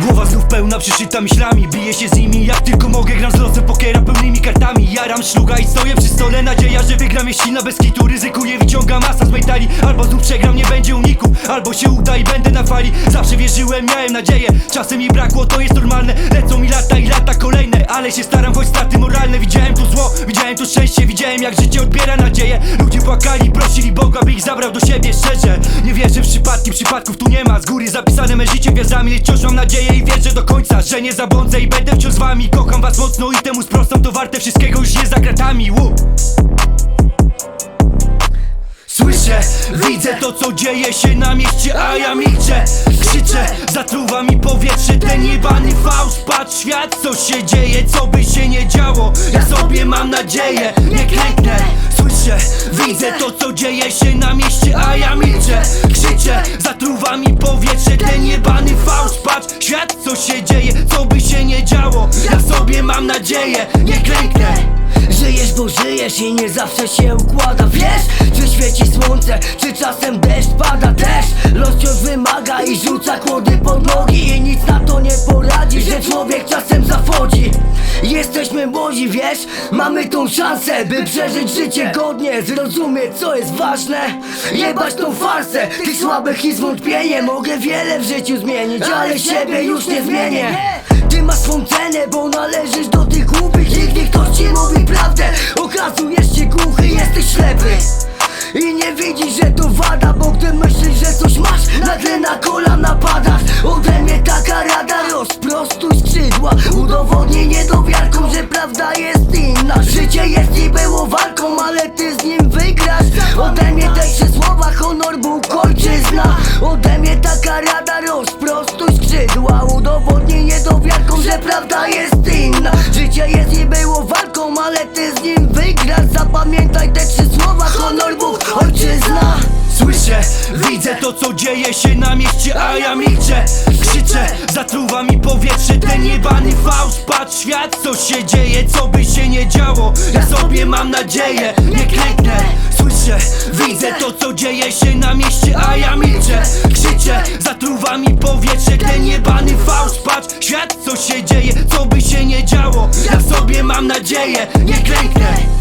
Głowa znów pełna przeczyta myślami. Biję się z nimi jak tylko mogę. Gram z losem pokera pełni kartami Jaram szluga i stoję przy stole. Nadzieja, że wygram jest silna bez kitu. Ryzykuję, wyciągam masa z mej talii Albo znów przegram, nie będzie uniku. Albo się uda i będę na fali. Zawsze wierzyłem, miałem nadzieję. Czasem mi brakło, to jest normalne. Lecą mi lata i lata kolejne. Ale się staram, choć straty moralne. Widziałem to zło, widziałem to szczęście. Widziałem jak życie odbiera nadzieję. Ludzie płakali, prosili Boga, by ich zabrał do siebie. Szczerze, nie wierzę w przypadki. Przypadków tu nie ma, z góry zapisane me życie. Gwiazdami wciąż mam nadzieję i wierzę do końca Że nie zabłądzę i będę wciąż z wami. Kocham was mocno i temu sprostam To warte wszystkiego, już nie za kratami. Słyszę, widzę to co dzieje się na mieście, a ja milczę Krzyczę, zatruwa mi powietrze. Ten jebany fałsz Patrz świat, co się dzieje, co by się nie działo. Ja sobie mam nadzieję, nie klęknę. Słyszę, widzę to co dzieje się na mieście, a ja milczę żyjesz i nie zawsze się układa Wiesz, czy świeci słońce, czy czasem deszcz pada też? Los wciąż wymaga i rzuca kłody pod nogi I nic na to nie poradzi, że człowiek czasem zachodzi Jesteśmy młodzi, wiesz, mamy tą szansę By przeżyć życie godnie, zrozumieć co jest ważne. Jebać tą farsę, tych słabych i zwątpienie. Mogę wiele w życiu zmienić, ale siebie już nie zmienię. Ty masz swą cenę, bo należysz do tych głupich. Nigdy ktoś ci mówi prawdę. Okazujesz Że to wada Bo gdy myślisz, że coś masz Nagle na kolana padasz. Ode mnie taka rada Rozprostuj skrzydła. Udowodnij niedowiarkom, że prawda jest inna. Życie jest było walką Ale ty z nim wygrasz. Ode mnie te trzy słowa Honor, Bóg, ojczyzna. Ode mnie taka rada Rozprostuj skrzydła. Udowodnij niedowiarkom, że prawda jest inna. Życie jest było walką, ale ty z nim Widzę to co dzieje się na mieście, a ja milczę. Krzyczę, zatruwa mi powietrze. Ten jebany fałsz Patrz świat, co się dzieje, co by się nie działo. Ja sobie mam nadzieję, nie klęknę. Słyszę, widzę to co dzieje się na mieście, a ja milczę. Krzyczę, zatruwa mi powietrze. Ten jebany fałsz Patrz świat, co się dzieje, co by się nie działo. Ja sobie mam nadzieję, nie klęknę